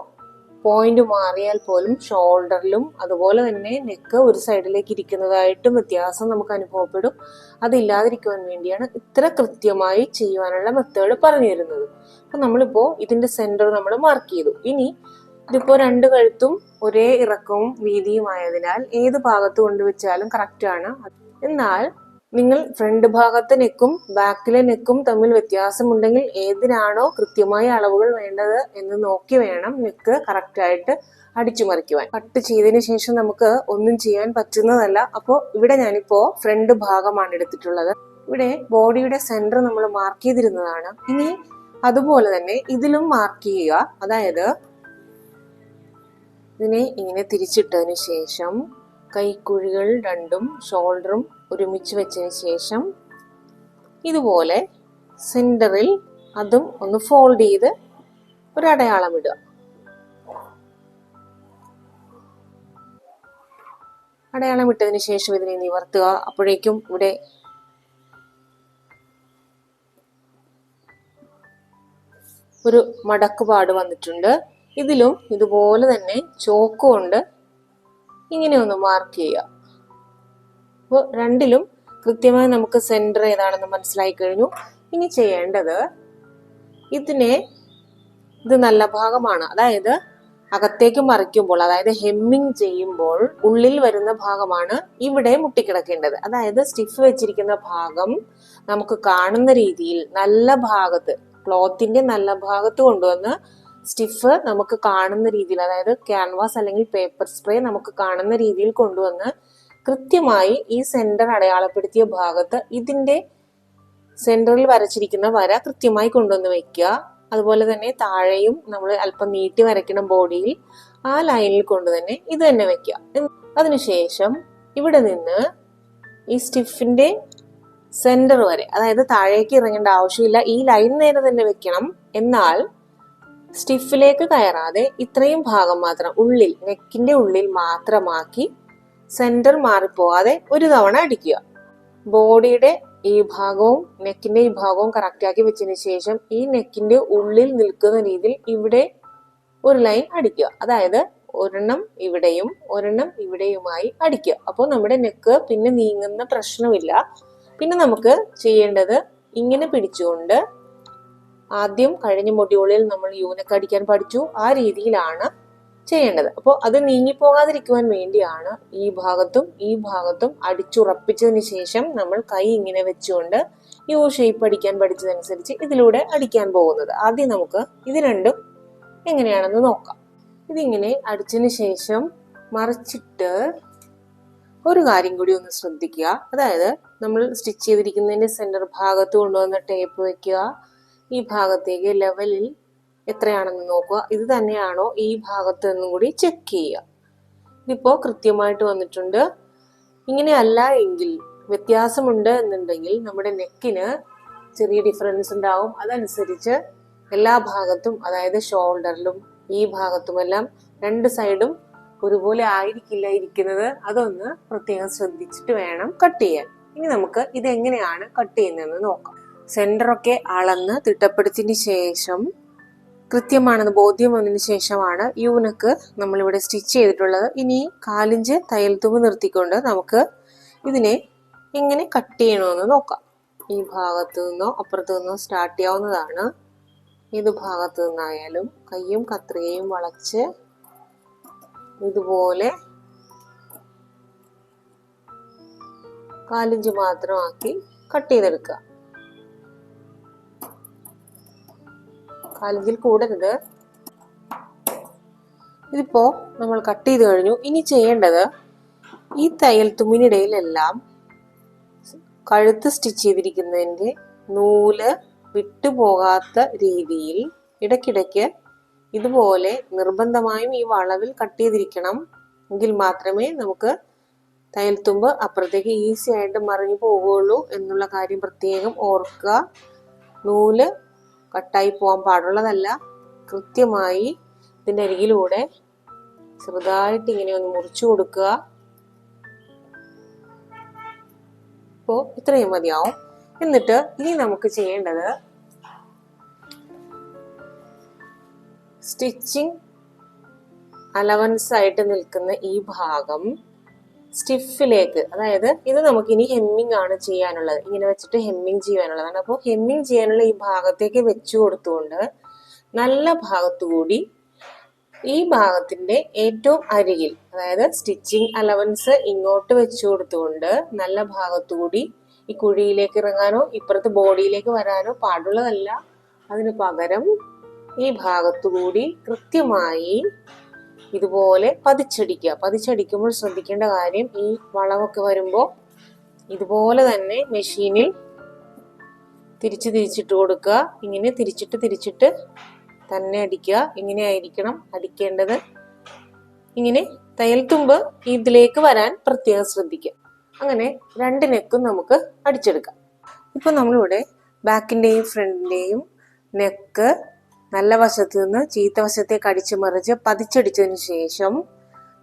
പോയിന്റ് മാറിയാൽ പോലും ഷോൾഡറിലും അതുപോലെ തന്നെ നെക്ക് ഒരു സൈഡിലേക്ക് ഇരിക്കുന്നതായിട്ടും വ്യത്യാസം നമുക്ക് അനുഭവപ്പെടും. അതില്ലാതിരിക്കുവാൻ വേണ്ടിയാണ് ഇത്ര കൃത്യമായി ചെയ്യുവാനുള്ള മെത്തേഡ് പറഞ്ഞു തരുന്നത്. അപ്പൊ നമ്മളിപ്പോ ഇതിന്റെ സെന്റർ നമ്മൾ മാർക്ക് ചെയ്തു. ഇനി ഇതിപ്പോ രണ്ട് കഴുത്തും ഒരേ ഇറക്കവും വീതിയുമായതിനാൽ ഏത് ഭാഗത്ത് കൊണ്ടുവച്ചാലും കറക്റ്റ് ആണ്. എന്നാൽ നിങ്ങൾ ഫ്രണ്ട് ഭാഗത്തെ നെക്കും ബാക്കിലെ നെക്കും തമ്മിൽ വ്യത്യാസമുണ്ടെങ്കിൽ ഏതിനാണോ കൃത്യമായ അളവുകൾ വേണ്ടത് എന്ന് നോക്കി വേണം നെക്ക് കറക്റ്റായിട്ട് അടിച്ചു മറിക്കുവാൻ. കട്ട് ചെയ്തതിന് ശേഷം നമുക്ക് ഒന്നും ചെയ്യാൻ പറ്റുന്നതല്ല. അപ്പോൾ ഇവിടെ ഞാനിപ്പോ ഫ്രണ്ട് ഭാഗമാണ് എടുത്തിട്ടുള്ളത്. ഇവിടെ ബോഡിയുടെ സെന്റർ നമ്മൾ മാർക്ക് ചെയ്തിരുന്നതാണ്. ഇനി അതുപോലെ തന്നെ ഇതിലും മാർക്ക് ചെയ്യുക. അതായത് ഇതിനെ ഇങ്ങനെ തിരിച്ചിട്ടതിന് ശേഷം കൈക്കുഴികൾ രണ്ടും ഷോൾഡറും ഒരുമിച്ച് വെച്ചതിന് ശേഷം ഇതുപോലെ സെന്ററിൽ അതും ഒന്ന് ഫോൾഡ് ചെയ്ത് ഒരടയാളം ഇടുക. അടയാളം ഇട്ടതിന് ശേഷം ഇതിനെ നിവർത്തുക. അപ്പോഴേക്കും ഇവിടെ ഒരു മടക്കുപാട് വന്നിട്ടുണ്ട്. ഇതിലും ഇതുപോലെ തന്നെ ചോക്ക് കൊണ്ട് ഇങ്ങനെ ഒന്ന് മാർക്ക് ചെയ്യുക. അപ്പോൾ രണ്ടിലും കൃത്യമായി നമുക്ക് സെന്റർ ഏതാണെന്ന് മനസ്സിലായി കഴിഞ്ഞു. ഇനി ചെയ്യേണ്ടത് ഇതിനെ ഇത് നല്ല ഭാഗമാണ്. അതായത് അകത്തേക്ക് മറിക്കുമ്പോൾ അതായത് ഹെമ്മിങ് ചെയ്യുമ്പോൾ ഉള്ളിൽ വരുന്ന ഭാഗമാണ് ഇവിടെ മുട്ടിക്കിടക്കേണ്ടത്. അതായത് സ്റ്റിഫ് വെച്ചിരിക്കുന്ന ഭാഗം നമുക്ക് കാണുന്ന രീതിയിൽ നല്ല ഭാഗത്ത് ക്ലോത്തിന്റെ നല്ല ഭാഗത്ത് കൊണ്ടുവന്ന് സ്റ്റിഫ് നമുക്ക് കാണുന്ന രീതിയിൽ അതായത് ക്യാൻവാസ് അല്ലെങ്കിൽ പേപ്പർ സ്പ്രേ നമുക്ക് കാണുന്ന രീതിയിൽ കൊണ്ടുവന്ന് കൃത്യമായി ഈ സെന്റർ അടയാളപ്പെടുത്തിയ ഭാഗത്ത് ഇതിന്റെ സെന്ററിൽ വരച്ചിരിക്കുന്ന വര കൃത്യമായി കൊണ്ടുവന്ന് വെക്കുക. അതുപോലെ തന്നെ താഴെയും നമ്മൾ അല്പം നീട്ടി വരയ്ക്കുന്ന ബോഡിയിൽ ആ ലൈനിൽ കൊണ്ട് തന്നെ ഇത് തന്നെ വെക്കുക. അതിനുശേഷം ഇവിടെ നിന്ന് ഈ സ്റ്റിഫിന്റെ സെന്റർ വരെ അതായത് താഴേക്ക് ഇറങ്ങേണ്ട ആവശ്യമില്ല ഈ ലൈൻ നേരെ തന്നെ വെക്കണം. എന്നാൽ സ്റ്റിഫിലേക്ക് കയറാതെ ഇത്രയും ഭാഗം മാത്രം ഉള്ളിൽ നെക്കിന്റെ ഉള്ളിൽ മാത്രമാക്കി സെന്റർ മാറിപ്പോവാതെ ഒരു തവണ അടിക്കുക. ബോഡിയുടെ ഈ ഭാഗവും നെക്കിന്റെ ഈ ഭാഗവും കറക്റ്റ് ആക്കി വെച്ചതിന് ശേഷം ഈ നെക്കിന്റെ ഉള്ളിൽ നിൽക്കുന്ന രീതിയിൽ ഇവിടെ ഒരു ലൈൻ അടിക്കുക. അതായത് ഒരെണ്ണം ഇവിടെയും ഒരെണ്ണം ഇവിടെയുമായി അടിക്കുക. അപ്പോൾ നമ്മുടെ നെക്ക് പിന്നെ നീങ്ങുന്ന പ്രശ്നമില്ല. പിന്നെ നമുക്ക് ചെയ്യേണ്ടത് ഇങ്ങനെ പിടിച്ചുകൊണ്ട് ആദ്യം കഴിഞ്ഞ മൊഡ്യൂളിൽ നമ്മൾ യൂനക്ക് അടിക്കാൻ പഠിച്ചു. ആ രീതിയിലാണ് ചെയ്യേണ്ടത്. അപ്പോൾ അത് നീങ്ങിപ്പോകാതിരിക്കുവാൻ വേണ്ടിയാണ് ഈ ഭാഗത്തും ഈ ഭാഗത്തും അടിച്ചുറപ്പിച്ചതിന് ശേഷം നമ്മൾ കൈ ഇങ്ങനെ വെച്ചുകൊണ്ട് യു ഷേപ്പ് അടിക്കാൻ പഠിച്ചതനുസരിച്ച് ഇതിലൂടെ അടിക്കാൻ പോകുന്നത്. ആദ്യം നമുക്ക് ഇത് രണ്ടും എങ്ങനെയാണെന്ന് നോക്കാം. ഇതിങ്ങനെ അടിച്ചതിന് ശേഷം മറിച്ചിട്ട് ഒരു കാര്യം കൂടി ഒന്ന് ശ്രദ്ധിക്കുക. അതായത് നമ്മൾ സ്റ്റിച്ച് ചെയ്തിരിക്കുന്നതിന്റെ സെന്റർ ഭാഗത്ത് കൊണ്ടുവന്ന ടേപ്പ് വെക്കുക. ഈ ഭാഗത്തേക്ക് ലെവലിൽ എത്രയാണെന്ന് നോക്കുക. ഇത് തന്നെയാണോ ഈ ഭാഗത്ത് നിന്നും കൂടി ചെക്ക് ചെയ്യുക. ഇതിപ്പോ കൃത്യമായിട്ട് വന്നിട്ടുണ്ട്. ഇങ്ങനെയല്ല എങ്കിൽ വ്യത്യാസമുണ്ട് എന്നുണ്ടെങ്കിൽ നമ്മുടെ നെക്കിന് ചെറിയ ഡിഫറൻസ് ഉണ്ടാവും. അതനുസരിച്ച് എല്ലാ ഭാഗത്തും അതായത് ഷോൾഡറിലും ഈ ഭാഗത്തുമെല്ലാം രണ്ട് സൈഡും ഒരുപോലെ ആയിരിക്കില്ല ഇരിക്കുന്നത്. അതൊന്ന് പ്രത്യേകം ശ്രദ്ധിച്ചിട്ട് വേണം കട്ട് ചെയ്യാൻ. ഇനി നമുക്ക് ഇതെങ്ങനെയാണ് കട്ട് ചെയ്യുന്നതെന്ന് നോക്കാം. സെന്ററൊക്കെ അളന്ന് തിട്ടപ്പെടുത്തിന് ശേഷം കൃത്യമാണെന്ന് ബോധ്യം വന്നതിന് ശേഷമാണ് യൂനക്ക് നമ്മളിവിടെ സ്റ്റിച്ച് ചെയ്തിട്ടുള്ളത്. ഇനി കാലിഞ്ച് തയ്യൽ തുമ്പ് നിർത്തിക്കൊണ്ട് നമുക്ക് ഇതിനെ എങ്ങനെ കട്ട് ചെയ്യണമെന്ന് നോക്കാം. ഈ ഭാഗത്തു നിന്നോ അപ്പുറത്തു നിന്നോ സ്റ്റാർട്ട് ചെയ്യാവുന്നതാണ്. ഏത് ഭാഗത്തു നിന്നായാലും കയ്യും കത്രികയും വളച്ച് ഇതുപോലെ കാലിഞ്ച് മാത്രമാക്കി കട്ട് ചെയ്തെടുക്കുക. കാലിഞ്ചിൽ കൂടരുത് ഇതിപ്പോ നമ്മൾ കട്ട് ചെയ്ത് കഴിഞ്ഞു. ഇനി ചെയ്യേണ്ടത് ഈ തയ്യൽ തുമ്മിനിടയിലെല്ലാം കഴുത്ത് സ്റ്റിച്ച് ചെയ്തിരിക്കുന്നതിന്റെ നൂൽ വിട്ടുപോകാത്ത രീതിയിൽ ഇടയ്ക്കിടയ്ക്ക് ഇതുപോലെ നിർബന്ധമായും ഈ വളവിൽ കട്ട് ചെയ്തിരിക്കണം. എങ്കിൽ മാത്രമേ നമുക്ക് തയ്യൽ തുമ്പ് അപ്പുറത്തേക്ക് ഈസി ആയിട്ട് മറിഞ്ഞു പോവുകയുള്ളൂ എന്നുള്ള കാര്യം പ്രത്യേകം ഓർക്കുക. നൂൽ കട്ടായി പോകാൻ പാടുള്ളതല്ല. കൃത്യമായി ഇതിന്റെ അരികിലൂടെ ചെറുതായിട്ട് ഇങ്ങനെ ഒന്ന് മുറിച്ചു കൊടുക്കുക. ഇപ്പോൾ ഇത്രയും മതിയാവും. എന്നിട്ട് ഇനി നമുക്ക് ചെയ്യേണ്ടത് സ്റ്റിച്ചിങ് അലവൻസ് ആയിട്ട് നിൽക്കുന്ന ഈ ഭാഗം. സ്റ്റിഫിലേക്ക് അതായത് ഇത് നമുക്ക് ഇനി ഹെമ്മിങ് ആണ് ചെയ്യാനുള്ളത്. ഇങ്ങനെ വെച്ചിട്ട് ഹെമ്മിങ് ചെയ്യാനുള്ളതാണ് അപ്പോൾ ഹെമ്മിങ് ചെയ്യാനുള്ള ഈ ഭാഗത്തേക്ക് വെച്ചു കൊടുത്തുകൊണ്ട് നല്ല ഭാഗത്തുകൂടി ഈ ഭാഗത്തിന്റെ ഏറ്റവും അരികിൽ അതായത് സ്റ്റിച്ചിങ് അലവൻസ് ഇങ്ങോട്ട് വെച്ചു കൊടുത്തുകൊണ്ട് നല്ല ഭാഗത്തുകൂടി ഈ കുഴിയിലേക്ക് ഇറങ്ങാനോ ഇപ്പുറത്ത് ബോഡിയിലേക്ക് വരാനോ പാടുള്ളതല്ല. അതിന് പകരം ഈ ഭാഗത്തുകൂടി കൃത്യമായി ഇതുപോലെ പതിച്ചടിക്കുക. പതിച്ചടിക്കുമ്പോൾ ശ്രദ്ധിക്കേണ്ട കാര്യം ഈ വളമൊക്കെ വരുമ്പോൾ ഇതുപോലെ തന്നെ മെഷീനിൽ തിരിച്ച് തിരിച്ചിട്ട് കൊടുക്കുക. ഇങ്ങനെ തിരിച്ചിട്ട് തിരിച്ചിട്ട് തന്നെ അടിക്കുക. ഇങ്ങനെ ആയിരിക്കണം അടിക്കേണ്ടത്. ഇങ്ങനെ തയ്യൽ തുമ്പ് ഇതിലേക്ക് വരാൻ പ്രത്യേകം ശ്രദ്ധിക്കുക. അങ്ങനെ രണ്ട് നെക്കും നമുക്ക് അടിച്ചെടുക്കാം. ഇപ്പൊ നമ്മളിവിടെ ബാക്കിന്റെയും ഫ്രണ്ടിന്റെയും നെക്ക് നല്ല വശത്ത് നിന്ന് ചീത്ത വശത്തേക്ക് അടിച്ചു മറിച്ച് പതിച്ചടിച്ചതിന് ശേഷം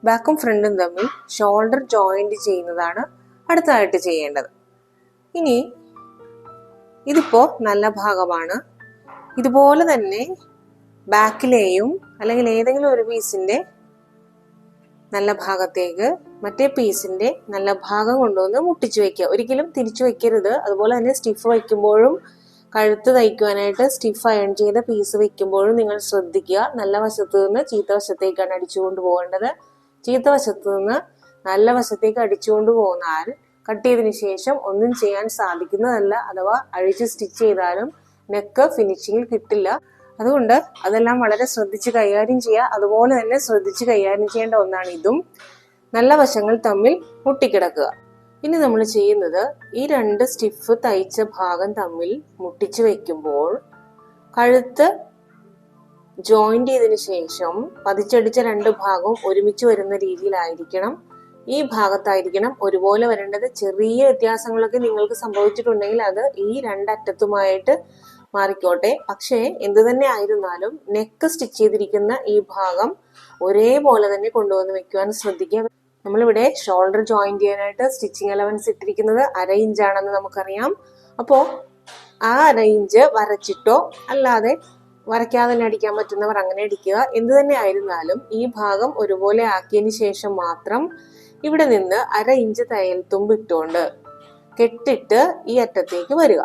ബാക്കും ഫ്രണ്ടും തമ്മിൽ ഷോൾഡർ ജോയിന്റ് ചെയ്യുന്നതാണ് അടുത്തതായിട്ട് ചെയ്യേണ്ടത്. ഇനി ഇതിപ്പോ നല്ല ഭാഗമാണ്. ഇതുപോലെ തന്നെ ബാക്കിലെയും അല്ലെങ്കിൽ ഏതെങ്കിലും ഒരു പീസിന്റെ നല്ല ഭാഗത്തേക്ക് മറ്റേ പീസിന്റെ നല്ല ഭാഗം കൊണ്ടുവന്ന് മുട്ടിച്ചു വയ്ക്കുക ഒരിക്കലും തിരിച്ചു വയ്ക്കരുത് അതുപോലെ തന്നെ സ്റ്റിഫ് വയ്ക്കുമ്പോഴും കഴുത്ത് തയ്ക്കുവാനായിട്ട് സ്റ്റിഫ് അയൺ ചെയ്ത പീസ് വെക്കുമ്പോഴും നിങ്ങൾ ശ്രദ്ധിക്കുക. നല്ല വശത്ത് നിന്ന് ചീത്ത വശത്തേക്കാണ് അടിച്ചുകൊണ്ട് പോകേണ്ടത്. ചീത്ത വശത്ത് നിന്ന് നല്ല വശത്തേക്ക് അടിച്ചുകൊണ്ട് പോന്നാൽ കട്ട് ചെയ്തതിന് ശേഷം ഒന്നും ചെയ്യാൻ സാധിക്കുന്നതല്ല. അഥവാ അഴിച്ച് സ്റ്റിച്ച് ചെയ്താലും നെക്ക് ഫിനിഷിങ്ങിൽ കിട്ടില്ല. അതുകൊണ്ട് അതെല്ലാം വളരെ ശ്രദ്ധിച്ച് കൈകാര്യം ചെയ്യുക. അതുപോലെ തന്നെ ശ്രദ്ധിച്ച് കൈകാര്യം ചെയ്യേണ്ട ഒന്നാണ് ഇതും. നല്ല വശങ്ങൾ തമ്മിൽ മുട്ടിക്കിടക്കുക. ഇനി നമ്മൾ ചെയ്യുന്നത് ഈ രണ്ട് സ്റ്റിഫ് തയ്ച്ച ഭാഗം തമ്മിൽ മുട്ടിച്ചു വെക്കുമ്പോൾ കഴുത്ത് ജോയിന്റ് ചെയ്തതിന് ശേഷം പതിച്ചടിച്ച രണ്ട് ഭാഗവും ഒരുമിച്ച് വരുന്ന രീതിയിലായിരിക്കണം. ഈ ഭാഗത്തായിരിക്കണം ഒരുപോലെ വരേണ്ടത്. ചെറിയ വ്യത്യാസങ്ങളൊക്കെ നിങ്ങൾക്ക് സംഭവിച്ചിട്ടുണ്ടെങ്കിൽ അത് ഈ രണ്ടറ്റത്തുമായിട്ട് മാറിക്കോട്ടെ. പക്ഷേ എന്തു തന്നെ ആയിരുന്നാലും നെക്ക് സ്റ്റിച്ച് ചെയ്തിരിക്കുന്ന ഈ ഭാഗം ഒരേപോലെ തന്നെ കൊണ്ടുവന്ന് വെക്കുവാൻ ശ്രദ്ധിക്കുക. നമ്മളിവിടെ ഷോൾഡർ ജോയിൻ ചെയ്യാനായിട്ട് സ്റ്റിച്ചിങ് അലവൻസ് ഇട്ടിരിക്കുന്നത് അര ഇഞ്ചാണെന്ന് നമുക്കറിയാം. അപ്പോൾ ആ അര ഇഞ്ച് വരച്ചിട്ടോ അല്ലാതെ വരയ്ക്കാതെ തന്നെ അടിക്കാൻ പറ്റുന്നവർ അങ്ങനെ അടിക്കുക. എന്ത് തന്നെ ആയിരുന്നാലും ഈ ഭാഗം ഒരുപോലെ ആക്കിയതിന് ശേഷം മാത്രം ഇവിടെ നിന്ന് അര ഇഞ്ച് തയ്യൽ തുമ്പ് ഇട്ടുകൊണ്ട് കെട്ടിട്ട് ഈ അറ്റത്തേക്ക് വരിക.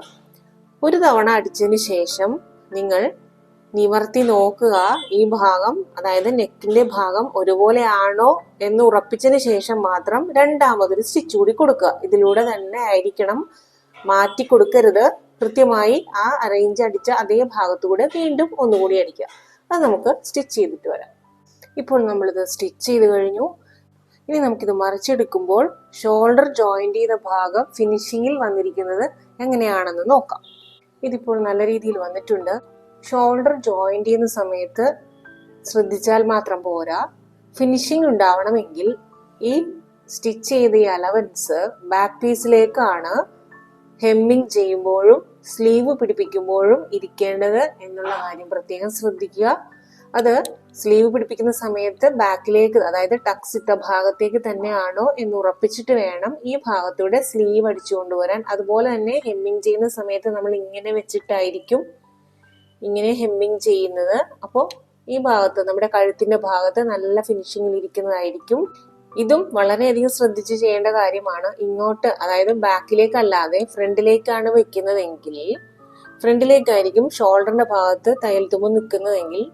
ഒരു തവണ അടിച്ചതിന് ശേഷം നിങ്ങൾ നിവർത്തി നോക്കുക. ഈ ഭാഗം അതായത് നെക്കിന്റെ ഭാഗം ഒരുപോലെ ആണോ എന്ന് ഉറപ്പിച്ചതിന് ശേഷം മാത്രം രണ്ടാമതൊരു സ്റ്റിച്ച് കൂടി കൊടുക്കുക. ഇതിലൂടെ തന്നെ ആയിരിക്കണം. മാറ്റി കൊടുക്കരുത്. കൃത്യമായി ആ അറേഞ്ച് അടിച്ച അതേ ഭാഗത്തുകൂടെ വീണ്ടും ഒന്നുകൂടി അടിക്കുക. അത് നമുക്ക് സ്റ്റിച്ച് ചെയ്തിട്ട് വരാം. ഇപ്പോൾ നമ്മളിത് സ്റ്റിച്ച് ചെയ്ത് കഴിഞ്ഞു. ഇനി നമുക്കിത് മറിച്ചെടുക്കുമ്പോൾ ഷോൾഡർ ജോയിന്റ് ചെയ്ത ഭാഗം ഫിനിഷിങ്ങിൽ വന്നിരിക്കുന്നത് എങ്ങനെയാണെന്ന് നോക്കാം. ഇതിപ്പോൾ നല്ല രീതിയിൽ വന്നിട്ടുണ്ട്. ഷോൾഡർ ജോയിന്റ് ചെയ്യുന്ന സമയത്ത് ശ്രദ്ധിച്ചാൽ മാത്രം പോരാ. ഫിനിഷിംഗ് ഉണ്ടാവണമെങ്കിൽ ഈ സ്റ്റിച്ച് ചെയ്ത ഈ അലവൻസ് ബാക്ക് പീസിലേക്കാണ് ഹെമ്മിങ് ചെയ്യുമ്പോഴും സ്ലീവ് പിടിപ്പിക്കുമ്പോഴും ഇരിക്കേണ്ടത് എന്നുള്ള കാര്യം പ്രത്യേകം ശ്രദ്ധിക്കുക. അത് സ്ലീവ് പിടിപ്പിക്കുന്ന സമയത്ത് ബാക്കിലേക്ക് അതായത് ടക്സ് ഇട്ട ഭാഗത്തേക്ക് തന്നെയാണോ എന്ന് ഉറപ്പിച്ചിട്ട് വേണം ഈ ഭാഗത്തൂടെ സ്ലീവ് അടിച്ചു കൊണ്ടുവരാൻ അതുപോലെ തന്നെ ഹെമ്മിങ് ചെയ്യുന്ന സമയത്ത് നമ്മൾ ഇങ്ങനെ വെച്ചിട്ടായിരിക്കും ഇങ്ങനെ ഹെമ്മിങ് ചെയ്യുന്നത്. അപ്പോൾ ഈ ഭാഗത്ത് നമ്മുടെ കഴുത്തിന്റെ ഭാഗത്ത് നല്ല ഫിനിഷിങ്ങിൽ ഇരിക്കുന്നതായിരിക്കും. ഇതും വളരെയധികം ശ്രദ്ധിച്ച് ചെയ്യേണ്ട കാര്യമാണ്. ഇങ്ങോട്ട് അതായത് ബാക്കിലേക്കല്ലാതെ ഫ്രണ്ടിലേക്കാണ് വെക്കുന്നതെങ്കിൽ ഫ്രണ്ടിലേക്കായിരിക്കും ഷോൾഡറിന്റെ ഭാഗത്ത് തയ്യൽ തുമ്പ് നിൽക്കുന്നതെങ്കിൽ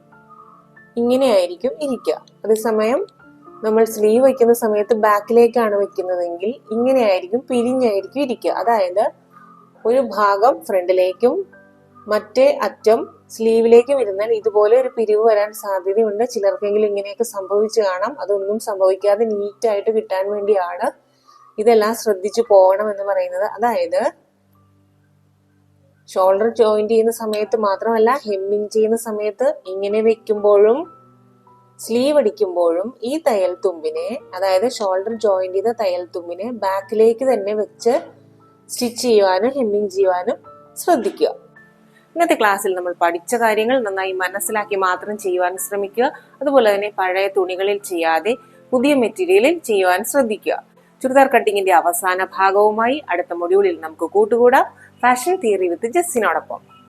ഇങ്ങനെയായിരിക്കും ഇരിക്കുക. അതേസമയം നമ്മൾ സ്ലീവ് വയ്ക്കുന്ന സമയത്ത് ബാക്കിലേക്കാണ് വെക്കുന്നതെങ്കിൽ ഇങ്ങനെയായിരിക്കും പിരിഞ്ഞായിരിക്കും ഇരിക്കുക. അതായത് ഒരു ഭാഗം ഫ്രണ്ടിലേക്കും മറ്റേ അറ്റം സ്ലീവിലേക്കും ഇരുന്നാൽ ഇതുപോലെ ഒരു പിരിവ് വരാൻ സാധ്യതയുണ്ട്. ചിലർക്കെങ്കിലും ഇങ്ങനെയൊക്കെ സംഭവിച്ചു കാണാം. അതൊന്നും സംഭവിക്കാതെ നീറ്റായിട്ട് കിട്ടാൻ വേണ്ടിയാണ് ഇതെല്ലാം ശ്രദ്ധിച്ചു പോകണം എന്ന് പറയുന്നത്. അതായത് ഷോൾഡർ ജോയിന്റ് ചെയ്യുന്ന സമയത്ത് മാത്രമല്ല ഹെമ്മിങ് ചെയ്യുന്ന സമയത്ത് ഇങ്ങനെ വെക്കുമ്പോഴും സ്ലീവ് അടിക്കുമ്പോഴും ഈ തയ്യൽ തുമ്പിനെ അതായത് ഷോൾഡർ ജോയിന്റ് ചെയ്ത തയ്യൽ തുമ്പിനെ ബാക്കിലേക്ക് തന്നെ വെച്ച് സ്റ്റിച്ച് ചെയ്യുവാനും ഹെമ്മിങ് ചെയ്യുവാനും ശ്രദ്ധിക്കുക. ഇന്നത്തെ ക്ലാസ്സിൽ നമ്മൾ പഠിച്ച കാര്യങ്ങൾ നന്നായി മനസ്സിലാക്കി മാത്രം ചെയ്യുവാൻ ശ്രമിക്കുക. അതുപോലെ തന്നെ പഴയ തുണികളിൽ ചെയ്യാതെ പുതിയ മെറ്റീരിയലിൽ ചെയ്യുവാൻ ശ്രദ്ധിക്കുക. ചുരിദാർ കട്ടിങ്ങിന്റെ അവസാന ഭാഗവുമായി അടുത്ത മൊഡ്യൂളിൽ നമുക്ക് കൂട്ടുകൂടാം. ഫാഷൻ തിയറി വിത്ത് ജസ്സിനോടൊപ്പം